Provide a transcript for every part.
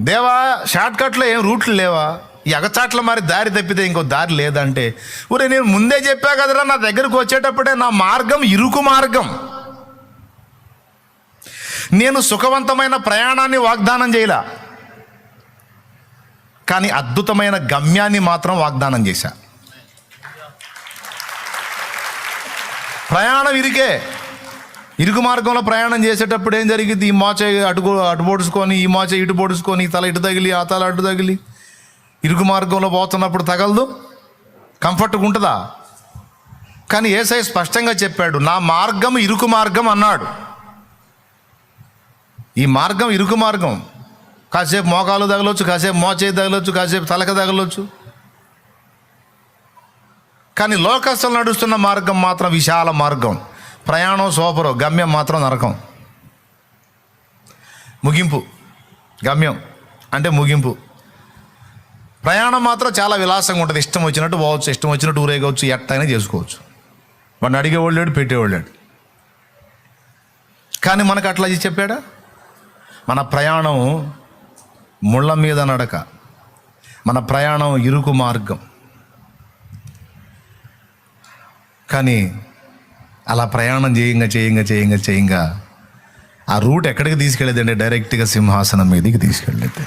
దేవా షార్ట్ కట్లో ఏం రూట్లు లేవా? ఎగచాట్ల మరి దారి తప్పితే ఇంకో దారి లేదంటే. ఊరే నేను ముందే చెప్పా కదరా నా దగ్గరకు వచ్చేటప్పుడే నా మార్గం ఇరుకు మార్గం. నేను సుఖవంతమైన ప్రయాణాన్ని వాగ్దానం చేయలా. కానీ అద్భుతమైన గమ్యాన్ని మాత్రం వాగ్దానం చేశా. ప్రయాణం ఇరికే. ఇరుకు మార్గంలో ప్రయాణం చేసేటప్పుడు ఏం జరిగింది? ఈ మోచ అటు అటు పొడుచుకొని ఈ మోచ ఇటు పొడుచుకొని తల ఇటు తగిలి ఆ తల అటు తగిలి. ఇరుకు మార్గంలో పోతున్నప్పుడు తగలదు? కంఫర్ట్గా ఉంటుందా? కానీ ఏసై స్పష్టంగా చెప్పాడు నా మార్గం ఇరుకు మార్గం అన్నాడు. ఈ మార్గం ఇరుకు మార్గం. కాసేపు మోకాలు తగలొచ్చు కాసేపు మోచేయి తగలొచ్చు కాసేపు తలక తగలొచ్చు. కానీ లోకస్తులు నడుస్తున్న మార్గం మాత్రం విశాల మార్గం. ప్రయాణం సూపరు గమ్యం మాత్రం నరకం. ముగింపు గమ్యం అంటే ముగింపు. ప్రయాణం మాత్రం చాలా విలాసంగా ఉంటుంది. ఇష్టం వచ్చినట్టు పోవచ్చు ఇష్టం వచ్చినట్టు ఊరేగవచ్చు ఎట్టయినా చేసుకోవచ్చు. వాడిని అడిగేవాళ్ళు లేడు పెట్టేవాళ్ళు లేడు. కానీ మనకు అట్లా చెప్పాడా? మన ప్రయాణం ముళ్ళ మీద నడక. మన ప్రయాణం ఇరుకు మార్గం. కానీ అలా ప్రయాణం చేయంగా చేయంగా చేయంగా చేయంగా ఆ రూట్ ఎక్కడికి తీసుకెళ్ళేదంటే డైరెక్ట్గా సింహాసనం మీదకి తీసుకెళ్ళేది.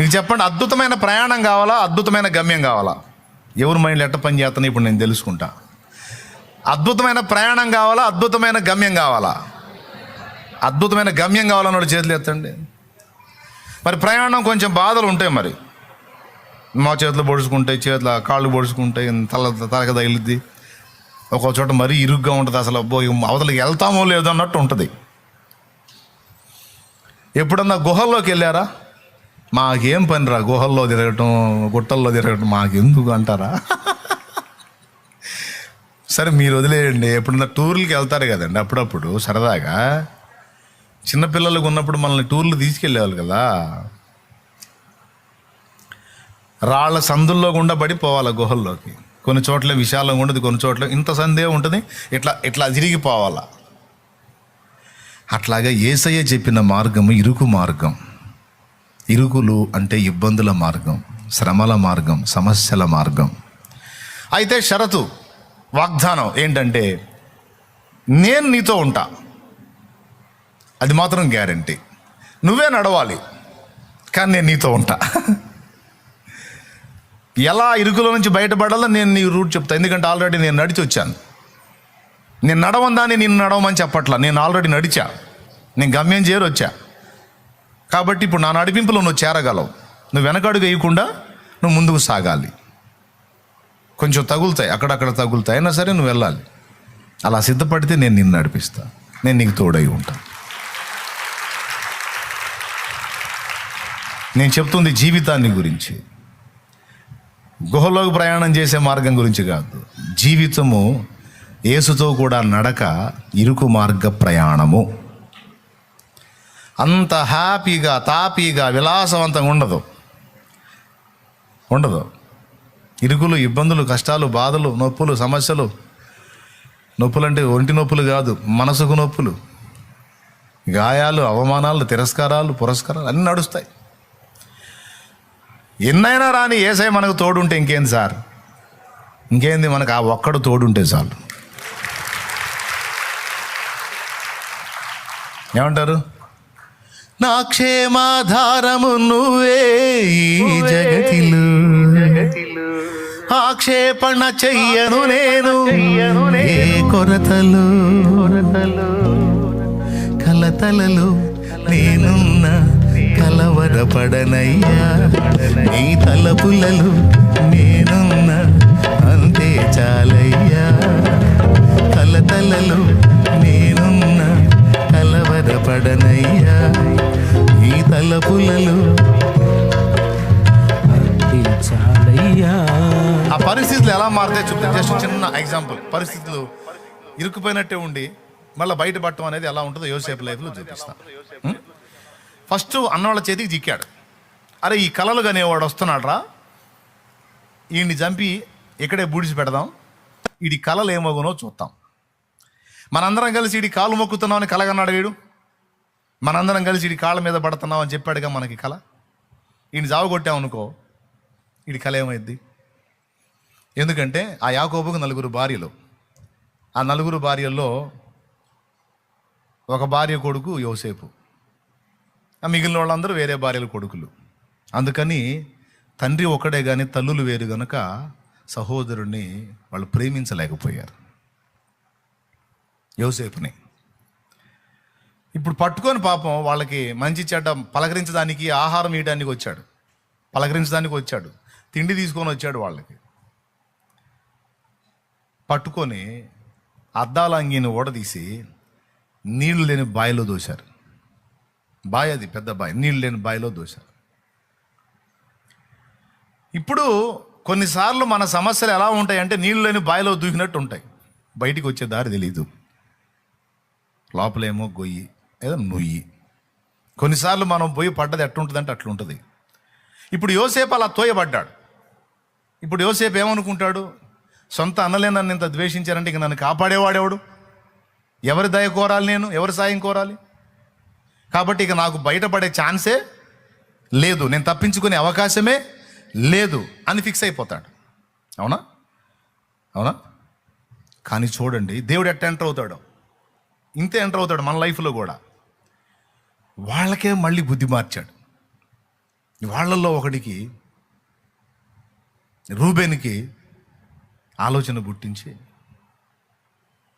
మీకు చెప్పండి అద్భుతమైన ప్రయాణం కావాలా? అద్భుతమైన గమ్యం కావాలా? ఎవరు మైండ్ ఎట్ట పని చేస్తానో ఇప్పుడు నేను తెలుసుకుంటా. అద్భుతమైన ప్రయాణం కావాలా? అద్భుతమైన గమ్యం కావాలా? అద్భుతమైన గమ్యం కావాలన్నోడు చేతులు ఎత్తండి. మరి ప్రయాణం కొంచెం బాధలు ఉంటాయి మరి. మా చేతులు పొడుచుకుంటాయి చేతుల కాళ్ళు పొడుచుకుంటాయి తల తలక తగిలిద్ది. ఒక్కో చోట మరీ ఇరుగ్గా ఉంటుంది అసలు అబ్బో అవతలకి వెళ్తామో లేదో అన్నట్టు ఉంటుంది. ఎప్పుడన్నా గుహల్లోకి వెళ్ళారా? మాకేం పనిరా గుహల్లో తిరగటం గుట్టల్లో తిరగటం మాకెందుకు అంటారా? సరే మీరు వదిలేయండి. ఎప్పుడన్నా టూర్లకి వెళ్తారు కదండి అప్పుడప్పుడు సరదాగా. చిన్నపిల్లలకు ఉన్నప్పుడు మనల్ని టూర్లు తీసుకెళ్ళేవాళ్ళు కదా. రాళ్ళ సందుల్లో గుండా పడిపోవాలి గుహల్లోకి. కొన్ని చోట్ల విశాలంగా ఉంటుంది కొన్ని చోట్ల ఇంత సందే ఉంటుంది ఇట్లా ఇట్లా తిరిగిపోవాలా? అట్లాగా ఏసయ్య చెప్పిన మార్గము ఇరుకు మార్గం. ఇరుకులు అంటే ఇబ్బందుల మార్గం శ్రమల మార్గం సమస్యల మార్గం. అయితే షరతు వాగ్దానం ఏంటంటే నేను నీతో ఉంటా. అది మాత్రం గ్యారంటీ. నువ్వే నడవాలి కానీ నేను నీతో ఉంటా. ఎలా ఇరుకులో నుంచి బయటపడాలో నేను నీ రూట్ చెప్తాను ఎందుకంటే ఆల్రెడీ నేను నడిచి వచ్చాను. నేను నడవందాన్ని నేను నడవమని చెప్పట్లా. నేను ఆల్రెడీ నడిచా. నేను గమ్యం చేరి వచ్చా. కాబట్టి ఇప్పుడు నా నడిపింపులో నువ్వు చేరగలవు. నువ్వు వెనకడుగు వేయకుండా నువ్వు ముందుకు సాగాలి. కొంచెం తగులుతాయి. అక్కడక్కడ తగులుతాయి. అయినా సరే నువ్వు వెళ్ళాలి. అలా సిద్ధపడితే నేను నిన్ను నడిపిస్తా. నేను నీకు తోడై ఉంటా. నేను చెప్తుంది జీవితాన్ని గురించి. గుహలోకి ప్రయాణం చేసే మార్గం గురించి కాదు. జీవితము యేసుతో కూడా నడక ఇరుకు మార్గ ప్రయాణము. అంత హ్యాపీగా తాపీగా విలాసవంతంగా ఉండదు. ఉండదు. ఇరుకులు ఇబ్బందులు కష్టాలు బాధలు నొప్పులు సమస్యలు. నొప్పులు అంటే ఒంటి నొప్పులు కాదు మనసుకు నొప్పులు. గాయాలు అవమానాలు తిరస్కారాలు పురస్కారాలు అన్నీ నడుస్తాయి. ఎన్నైనా రాని ఏసై మనకు తోడుంటే ఇంకేంది సార్? ఇంకేంది మనకు? ఆ ఒక్కడు తోడుంటే చాలు. ఏమంటారు? నా క్షేమాధారము నువ్వే ఈ జగతిలో. ఆక్షేపణ చెయ్యను నేను. ఏ కొరతలు? కలతలలో నేనున్న కలవరపడనయ్యా నీ తలపులలో నేనున్న అంతే చాలయ్యా. కలతలలో నేనున్న కలవరపడనయ్యా. నీ తలపులలో అంతే చాలయ్యా. ఆ పరిస్థితులు ఎలా మారుతాయి చూస్తే జస్ట్ చిన్న ఎగ్జాంపుల్. పరిస్థితులు ఇరుక్కుపోయినట్టే ఉండి మళ్ళీ బయటపడటం అనేది ఎలా ఉంటుందో యోసేపు లైఫ్లో చూపిస్తా. ఉం? ఫస్ట్ అన్నవాళ్ళ చేతికి చిక్కాడు అరే ఈ కలలు కనేవాడు వస్తున్నాడు రా ఈయన్ని చంపి ఇక్కడే బూడిసి పెడదాం. ఈడి కలలు ఏమగునో చూద్దాం. మనందరం కలిసి ఈడి కాలు మొక్కుతున్నామని కలగన్నాడు వీడు. మనందరం కలిసి ఇడి కాళ్ళ మీద పడుతున్నాం అని చెప్పాడుగా మనకి కళ ఈయన జావ కొట్టామనుకో ఇడి కళ ఏమైద్ది? ఎందుకంటే ఆ యాకోబుకు నలుగురు భార్యలు. ఆ నలుగురు భార్యల్లో ఒక భార్య కొడుకు యోసేపు. మిగిలిన వాళ్ళందరూ వేరే భార్యలు కొడుకులు. అందుకని తండ్రి ఒకడే కానీ తల్లులు వేరు గనుక సహోదరుణ్ణి వాళ్ళు ప్రేమించలేకపోయారు. యోసేపుని. ఇప్పుడు పట్టుకొని పాపం వాళ్ళకి మంచి చెడ్డ పలకరించడానికి ఆహారం ఇవ్వడానికి వచ్చాడు. పలకరించడానికి వచ్చాడు. తిండి తీసుకొని వచ్చాడు వాళ్ళకి. పట్టుకొని అద్దాల అంగీని ఓడదీసి నీళ్ళు లేని బాయిలో దోశారు. బాయ్ అది పెద్ద బాయ్. నీళ్ళు లేని బాయిలో దోశారు ఇప్పుడు కొన్నిసార్లు మన సమస్యలు ఎలా ఉంటాయంటే నీళ్ళు లేని బాయ్లో దూకినట్టు ఉంటాయి. బయటికి వచ్చే దారి తెలీదు. లోపలేమో గొయ్యి ఏదో నొయ్యి. కొన్నిసార్లు మనం పోయి పడ్డది ఎట్లుంటుందంటే అట్లుంటుంది. ఇప్పుడు యోసేపు అలా తోయబడ్డాడు. ఇప్పుడు యోసేపు ఏమనుకుంటాడు? సొంత అన్నలే నన్ను ఇంత ద్వేషించారంటే ఇంక నన్ను కాపాడేవాడెవడు? ఎవరి దయ కోరాలి నేను? ఎవరి సాయం కోరాలి? కాబట్టి ఇక నాకు బయటపడే ఛాన్సే లేదు. నేను తప్పించుకునే అవకాశమే లేదు అని ఫిక్స్ అయిపోతాడు. అవునా? అవునా? కానీ చూడండి దేవుడు ఎట్ట ఎంటర్ అవుతాడు. ఇంతే ఎంటర్ అవుతాడు మన లైఫ్లో కూడా. వాళ్ళకే మళ్ళీ బుద్ధి మార్చాడు. వాళ్ళల్లో ఒకడికి రూబెన్కి ఆలోచన పుట్టించి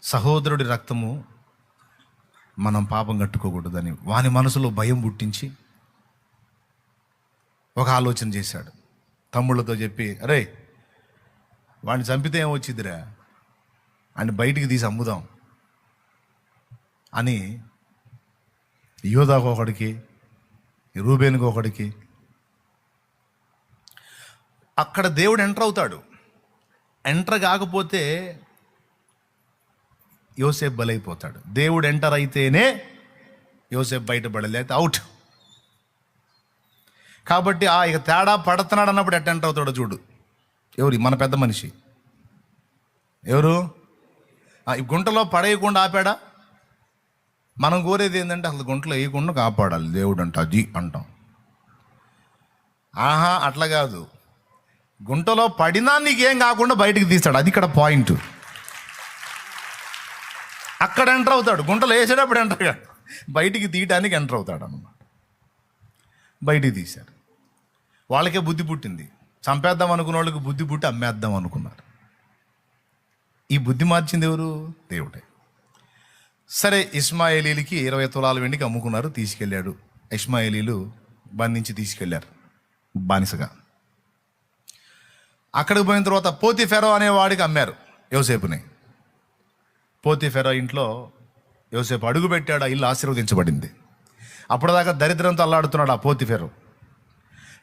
సహోదరుడి రక్తము మనం పాపం కట్టుకోకూడదని. వాని మనసులో భయం పుట్టించి ఒక ఆలోచన చేశాడు. తమ్ముళ్ళతో చెప్పి అరే వాడిని చంపితే ఏమొచ్చిద్దిరా? అని బయటికి తీసి అమ్ముదాం అని యోధాకు ఒకడికి రూబేన్కి ఒకడికి అక్కడ దేవుడు ఎంటర్ అవుతాడు. ఎంటర్ కాకపోతే యోసేఫ్ బలైపోతాడు. దేవుడు ఎంటర్ అయితేనే యోసేఫ్ బయటపడలేదు అయితే అవుట్ కాబట్టి ఆ ఇక తేడా పడుతున్నాడు అన్నప్పుడు ఎట్ ఎంటర్ అవుతాడో చూడు. ఎవరి? మన పెద్ద మనిషి. ఎవరు? ఈ గుంటలో పడేయకుండా ఆపాడా? మనం కోరేది ఏంటంటే అసలు గుంటలో వేయకుండా కాపాడాలి. దేవుడు అంట అది అంటాం. ఆహా అట్లా కాదు. గుంటలో పడినా నీకేం కాకుండా బయటికి తీస్తాడు. అది ఇక్కడ పాయింట్. అక్కడ ఎంటర్ అవుతాడు. గుంటలు వేసేటప్పుడు ఎంటర్ కాడు బయటికి తీయడానికి ఎంటర్ అవుతాడు అనమాట బయటికి తీశారు. వాళ్ళకే బుద్ధి పుట్టింది. చంపేద్దాం అనుకున్న వాళ్ళకి బుద్ధి పుట్టి అమ్మేద్దాం అనుకున్నారు. ఈ బుద్ధి మార్చింది ఎవరు? దేవుడే. సరే ఇస్మాయిలీలకి ఇరవై తులాల వెండికి అమ్ముకున్నారు తీసుకెళ్ళాడు. ఇస్మాయిలీలు బంధించి తీసుకెళ్ళారు బానిసగా. అక్కడికి పోయిన తర్వాత పోతి ఫెరో అనే వాడికి అమ్మారు. యోసేపుని. పోతిఫెరా ఇంట్లో యోసేపు అడుగు పెట్టాడు ఆ ఇల్లు ఆశీర్వదించబడింది. అప్పటిదాకా దరిద్రంతో అల్లాడుతున్నాడు ఆ పోతిఫెరు.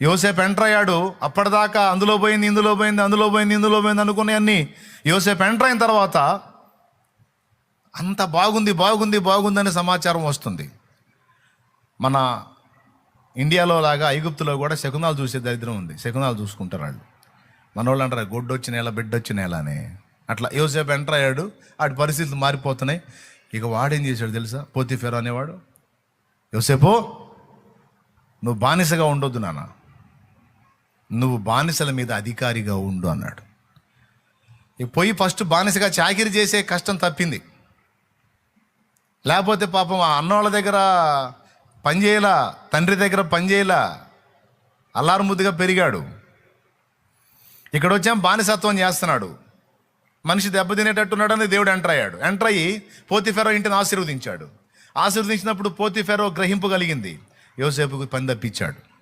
యోసేపు ఎంటర్ అయ్యాడు అప్పటిదాకా అందులో పోయింది ఇందులో పోయింది అందులో పోయింది ఇందులో పోయింది అనుకునే యోసేపు ఎంటర్ అయిన తర్వాత అంత బాగుంది బాగుంది బాగుంది అనే సమాచారం వస్తుంది. మన ఇండియాలో లాగా ఐగుప్తులో కూడా శకునాలు చూసే దరిద్రం ఉంది. శకునాలు చూసుకుంటారు వాళ్ళు. మనోళ్ళు అంటారు గొడ్డు నేల బిడ్డ నేల అని అట్లా యోసేపు ఎంటర్ అయ్యాడు. అటు పరిస్థితులు మారిపోతున్నాయి. ఇక వాడేం చేశాడు తెలుసా? పోతిఫెరో అనేవాడు యోసేపు నువ్వు బానిసగా ఉండొద్దు నాన్న. నువ్వు బానిసల మీద అధికారిగా ఉండు అన్నాడు. ఇక పోయి ఫస్ట్ బానిసగా చాకిరి చేసే కష్టం తప్పింది. లేకపోతే పాపం ఆ అన్నోళ్ళ దగ్గర పనిచేయలా తండ్రి దగ్గర పనిచేయలా అల్లారు ముద్దుగా పెరిగాడు. ఇక్కడ వచ్చాం బానిసత్వం చేస్తున్నాడు. మనిషి దెబ్బతినేటట్టున్నాడని దేవుడు ఎంటర్ అయ్యాడు. ఎంటర్ అయ్యి పోతిఫెరో ఇంటిని ఆశీర్వదించాడు. ఆశీర్వదించినప్పుడు పోతిఫెరో గ్రహింపు కలిగింది. యోసేపుకు పని తప్పించాడు.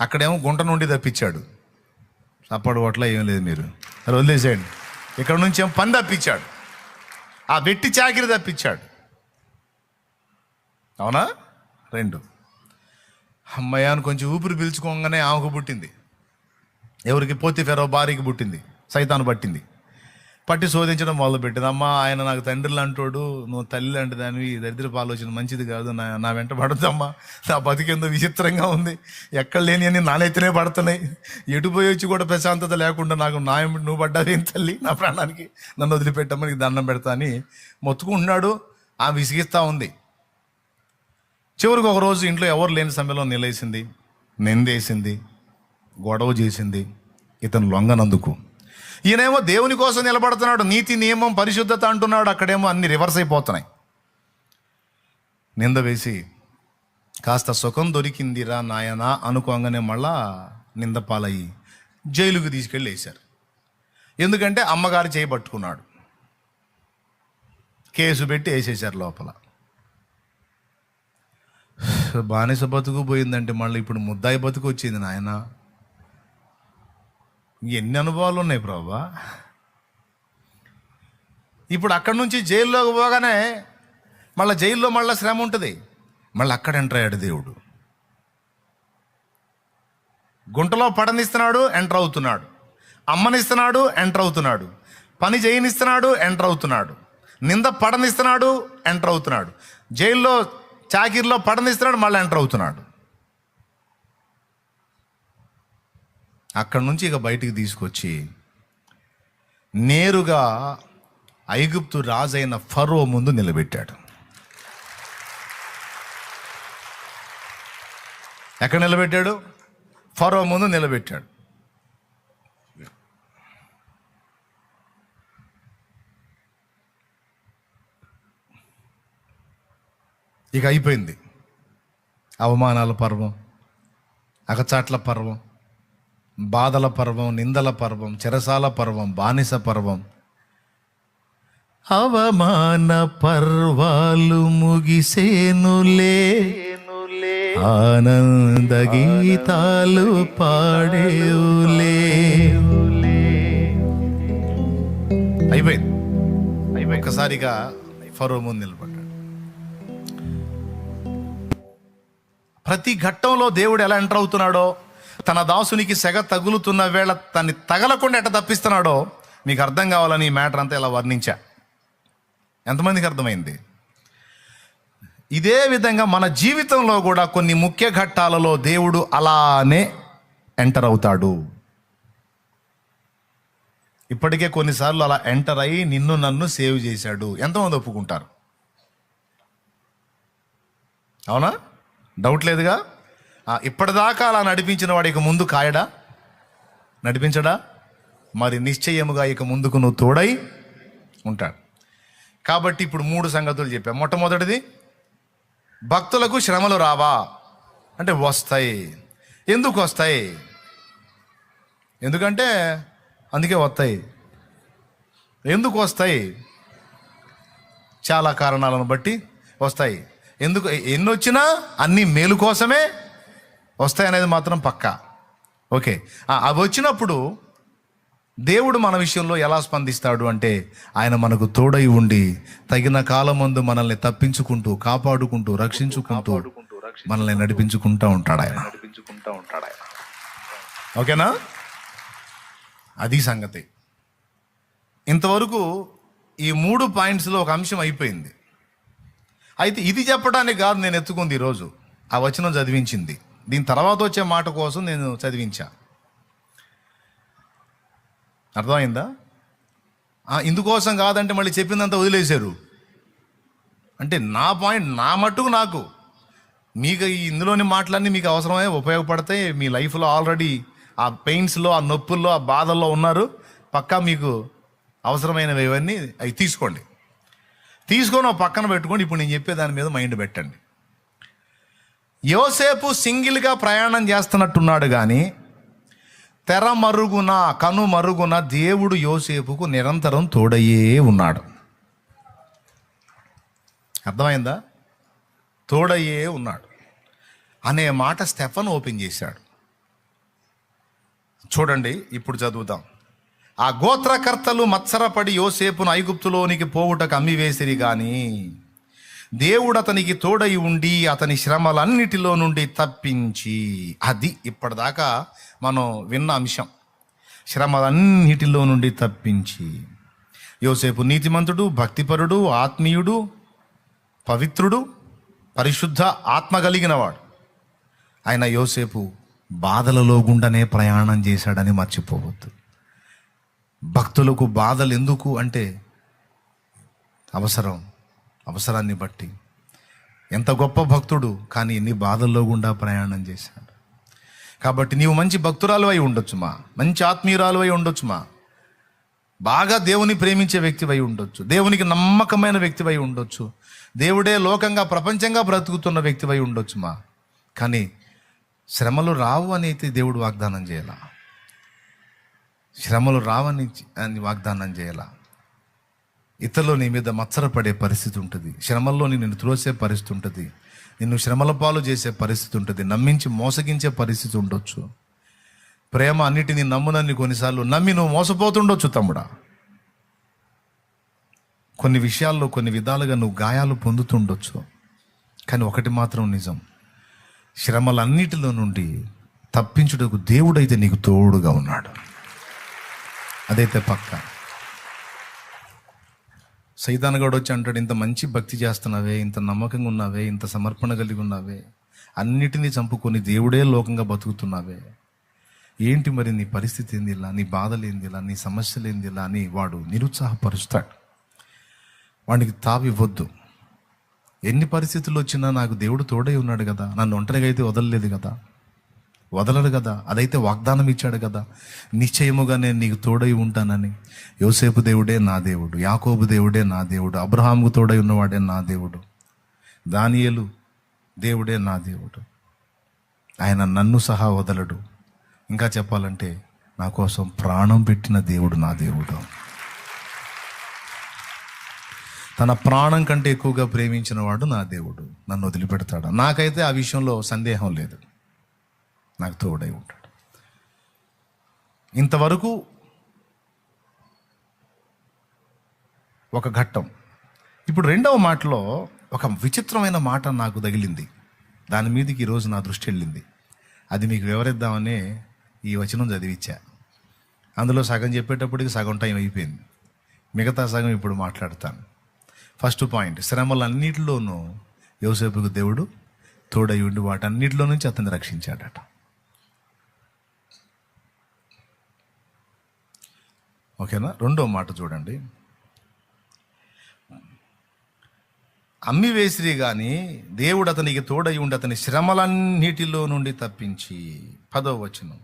అక్కడేమో గుంట నుండి తప్పించాడు. అప్పటి ఓట్ల ఏం లేదు మీరు. అది వదిలేసేయండి. ఇక్కడ నుంచి ఏమో పని తప్పించాడు. ఆ వెట్టి చాకిరి తప్పించాడు. అవునా? రెండు. అమ్మయ్య అని కొంచెం ఊపిరి పీల్చుకోగానే ఆమెకు పుట్టింది. ఎవరికి పోతే ఫెరో భార్యకి పుట్టింది సైతాను పట్టింది. పట్టి శోధించడం మొదలుపెట్టింది. అమ్మ ఆయన నాకు తండ్రిలు అంటాడు నువ్వు తల్లి లాంటి దానివి దరిద్రపు ఆలోచన మంచిది కాదు నా నా వెంట పడుతుందమ్మా నా బతికేందో విచిత్రంగా ఉంది. ఎక్కడ లేని అని నానైతేనే పడుతున్నాయి. ఎటు పోయి వచ్చి కూడా ప్రశాంతత లేకుండా నాకు నా వెంబడి నువ్వు పడ్డావేం తల్లి? నా ప్రాణానికి నన్ను వదిలిపెట్టమ్మా నీకు దండం పెడతా అని మొత్తుకుంటున్నాడు. ఆ విసిగిస్తూ ఉంది. చివరికి ఒక రోజు ఇంట్లో ఎవరు లేని సమయంలో నిలేసింది నిందేసింది. గొడవ చేసింది ఇతను లొంగనందుకు. ఈయనేమో దేవుని కోసం నిలబడుతున్నాడు నీతి నియమం పరిశుద్ధత అంటున్నాడు అక్కడేమో అన్ని రివర్స్ అయిపోతున్నాయి. నింద వేసి కాస్త సుఖం దొరికిందిరా నాయనా అనుకోగానే మళ్ళా నిందపాలయ్యి జైలుకి తీసుకెళ్ళి వేశారు. ఎందుకంటే అమ్మగారు చేయబట్టుకున్నాడు కేసు పెట్టి వేసేసారు లోపల. బానిస బతుకు పోయిందంటే మళ్ళీ ఇప్పుడు ముద్దాయి బతుకు వచ్చింది నాయనా. ఎన్ని అనుభవాలు ఉన్నాయి ప్రభా? ఇప్పుడు అక్కడి నుంచి జైల్లోకి పోగానే మళ్ళీ జైల్లో మళ్ళీ శ్రమ ఉంటుంది. మళ్ళీ అక్కడ ఎంటర్ అయ్యాడు దేవుడు. గుంటలో పడనిస్తున్నాడు ఎంటర్ అవుతున్నాడు. అమ్మనిస్తున్నాడు ఎంటర్ అవుతున్నాడు. పని చేయనిస్తున్నాడు ఎంటర్ అవుతున్నాడు. నింద పడనిస్తున్నాడు ఎంటర్ అవుతున్నాడు. జైల్లో చాకిర్లో పడనిస్తున్నాడు మళ్ళీ ఎంటర్ అవుతున్నాడు. అక్కడ నుంచి ఇక బయటికి తీసుకొచ్చి నేరుగా ఐగుప్తు రాజైన ఫరో ముందు నిలబెట్టాడు. ఎక్కడ నిలబెట్టాడు? ఫరో ముందు నిలబెట్టాడు. ఇక అయిపోయింది. అవమానాల పర్వం అగచాట్ల పర్వం బాధల పర్వం నిందల పర్వం చెరసాల పర్వం బానిస పర్వం. అవమాన పర్వాలు ముగిసేనులే. ఆనంద గీతాలు పాడేవులే. అయిపోయింది. అయిపోయి ఒక్కసారిగా ఫరో ముందు నిలబడ్డాడు. ప్రతి ఘట్టంలో దేవుడు ఎలా ఎంటర్ అవుతున్నాడో తన దాసునికి సెగ తగులుతున్న వేళ తన్ని తగలకుండా ఎట్ట తప్పిస్తున్నాడో మీకు అర్థం కావాలని ఈ మ్యాటర్ అంతా ఇలా వర్ణించా. ఎంతమందికి అర్థమైంది? ఇదే విధంగా మన జీవితంలో కూడా కొన్ని ముఖ్య ఘట్టాలలో దేవుడు అలానే ఎంటర్ అవుతాడు. ఇప్పటికే కొన్నిసార్లు అలా ఎంటర్ అయ్యి నిన్ను నన్ను సేవ్ చేశాడు. ఎంతమంది ఒప్పుకుంటారు? అవునా? డౌట్ లేదుగా? ఇప్పటిదాకా అలా నడిపించిన వాడు ఇక ముందు కాయడా? నడిపించడా? మరి నిశ్చయముగా ఇక ముందుకు నువ్వు తోడై ఉంటాడు. కాబట్టి ఇప్పుడు మూడు సంగతులు చెప్పాం. మొట్టమొదటిది భక్తులకు శ్రమలు రావా? అంటే వస్తాయి. ఎందుకు వస్తాయి? ఎందుకంటే అందుకే వస్తాయి. ఎందుకు వస్తాయి? చాలా కారణాలను బట్టి వస్తాయి. ఎందుకు? ఎన్ని వచ్చినా అన్ని మేలు కోసమే వస్తాయి అనేది మాత్రం పక్కా. ఓకే. అవి వచ్చినప్పుడు దేవుడు మన విషయంలో ఎలా స్పందిస్తాడు అంటే ఆయన మనకు తోడై ఉండి తగిన కాలం ముందు మనల్ని తప్పించుకుంటూ కాపాడుకుంటూ రక్షించుకుంటూ మనల్ని నడిపించుకుంటూ ఉంటాడు ఆయన. నడిపించుకుంటా ఉంటాడు ఆయన ఓకేనా? అది సంగతి. ఇంతవరకు ఈ మూడు పాయింట్స్లో ఒక అంశం అయిపోయింది. అయితే ఇది చెప్పడానికి కాదు నేను ఎత్తుకుంది ఈరోజు ఆ వచనం చదివించింది. దీని తర్వాత వచ్చే మాట కోసం నేను చదివించా. అర్థమైందా? ఇందుకోసం కాదంటే మళ్ళీ చెప్పిందంతా వదిలేశారు. అంటే నా పాయింట్ నా మట్టుకు నాకు. మీకు ఇందులోని మాటలన్నీ మీకు అవసరమే ఉపయోగపడతాయి. మీ లైఫ్లో ఆల్రెడీ ఆ పెయిన్స్లో ఆ నొప్పుల్లో ఆ బాధల్లో ఉన్నారు. పక్కా మీకు అవసరమైనవి ఇవన్నీ అవి తీసుకోండి. తీసుకొని పక్కన పెట్టుకోండి. ఇప్పుడు నేను చెప్పే దాని మీద మైండ్ పెట్టండి. యోసేపు సింగిల్గా ప్రయాణం చేస్తున్నట్టున్నాడు కానీ తెర మరుగున కను మరుగున దేవుడు యోసేపుకు నిరంతరం తోడయ్యే ఉన్నాడు. అర్థమైందా? తోడయ్యే ఉన్నాడు. అనే మాట స్టెఫన్ ఓపెన్ చేశాడు. చూడండి ఇప్పుడు చదువుదాం. ఆ గోత్రకర్తలు మత్సరపడి యోసేపును ఐగుప్తులోనికి పోవుటకు అమ్మివేసిరి కానీ దేవుడు అతనికి తోడై ఉండి అతని శ్రమలన్నిటిలో నుండి తప్పించి అది ఇప్పటిదాకా మనం విన్న అంశం. శ్రమలన్నిటిలో నుండి తప్పించి. యోసేపు నీతిమంతుడు భక్తిపరుడు ఆత్మీయుడు పవిత్రుడు పరిశుద్ధ ఆత్మ కలిగినవాడు. ఆయన యోసేపు బాధలలో గుండనే ప్రయాణం చేశాడని మర్చిపోవద్దు. భక్తులకు బాధలు ఎందుకు అంటే అవసరం. అవసరాన్ని బట్టి. ఎంత గొప్ప భక్తుడు కానీ ఎన్ని బాధల్లో గుండా ప్రయాణం చేశాడు. కాబట్టి నీవు మంచి భక్తురాలు అయి ఉండొచ్చుమా? మంచి ఆత్మీయురాలు అయి ఉండొచ్చుమా? బాగా దేవుని ప్రేమించే వ్యక్తివై ఉండొచ్చు. దేవునికి నమ్మకమైన వ్యక్తివై ఉండొచ్చు. దేవుడే లోకంగా ప్రపంచంగా బ్రతుకుతున్న వ్యక్తివై ఉండొచ్చు మా కానీ శ్రమలు రావు అని అయితే దేవుడు వాగ్దానం చేయాల? శ్రమలు రావని అని వాగ్దానం చేయాల? ఇతరులు నీ మీద మచ్చరపడే పరిస్థితి ఉంటుంది. శ్రమల్లో నిన్ను త్రోసే పరిస్థితి ఉంటుంది. నిన్ను శ్రమల పాలు చేసే పరిస్థితి ఉంటుంది. నమ్మించి మోసగించే పరిస్థితి ఉండొచ్చు. ప్రేమ అన్నిటినీ నమ్మునని కొన్నిసార్లు నమ్మి నువ్వు మోసపోతుండొచ్చు తమ్ముడా. కొన్ని విషయాల్లో కొన్ని విధాలుగా నువ్వు గాయాలు పొందుతుండొచ్చు. కానీ ఒకటి మాత్రం నిజం. శ్రమలన్నిటిలో నుండి తప్పించుటకు దేవుడైతే నీకు తోడుగా ఉన్నాడు. అదైతే పక్కా. సైతానగాడు వచ్చి అంటాడు ఇంత మంచి భక్తి చేస్తున్నావే ఇంత నమ్మకంగా ఉన్నావే ఇంత సమర్పణ కలిగి ఉన్నావే అన్నిటినీ చంపుకొని దేవుడే లోకంగా బతుకుతున్నావే. ఏంటి మరి నీ పరిస్థితి ఏంది ఇలా? నీ బాధలు ఇలా? నీ సమస్యలేంది ఇలా? అని వాడు నిరుత్సాహపరుస్తాడు. వాడికి తావివ్వద్దు ఎన్ని పరిస్థితులు వచ్చినా నాకు దేవుడు తోడై ఉన్నాడు కదా. నన్ను ఒంటరిగా అయితే వదలలేదు కదా. వదలడు కదా. అదైతే వాగ్దానం ఇచ్చాడు కదా. నిశ్చయముగా నేను నీకు తోడై ఉంటానని. యోసేపు దేవుడే నా దేవుడు. యాకోబు దేవుడే నా దేవుడు. అబ్రహాముకు తోడై ఉన్నవాడే నా దేవుడు. దానియేలు దేవుడే నా దేవుడు. ఆయన నన్ను సహా వదలడు. ఇంకా చెప్పాలంటే నా కోసం ప్రాణం పెట్టిన దేవుడు నా దేవుడు. తన ప్రాణం కంటే ఎక్కువగా ప్రేమించిన వాడు నా దేవుడు. నన్ను వదిలిపెడతాడు. నాకైతే ఆ విషయంలో సందేహం లేదు. నాకు తోడై ఉంటాడు. ఇంతవరకు ఒక ఘట్టం. ఇప్పుడు రెండవ మాటలో ఒక విచిత్రమైన మాట నాకు తగిలింది. దాని మీదకి ఈరోజు నా దృష్టి వెళ్ళింది. అది మీకు వివరిద్దామనే ఈ వచనం చదివిచ్చా అందులో సగం చెప్పేటప్పటికి సగం టైం అయిపోయింది. మిగతా సగం ఇప్పుడు మాట్లాడతాను. ఫస్ట్ పాయింట్ శ్రమలన్నిటిలోనూ యోసేపుకు దేవుడు తోడై ఉండి వాటన్నిటిలో నుంచి అతన్ని రక్షించాడట. ఓకేనా? రెండో మాట చూడండి. అమ్మి వేసిరి కానీ దేవుడు అతనికి తోడై ఉండి అతని శ్రమలన్నిటిలో నుండి తప్పించి పదో వచనం.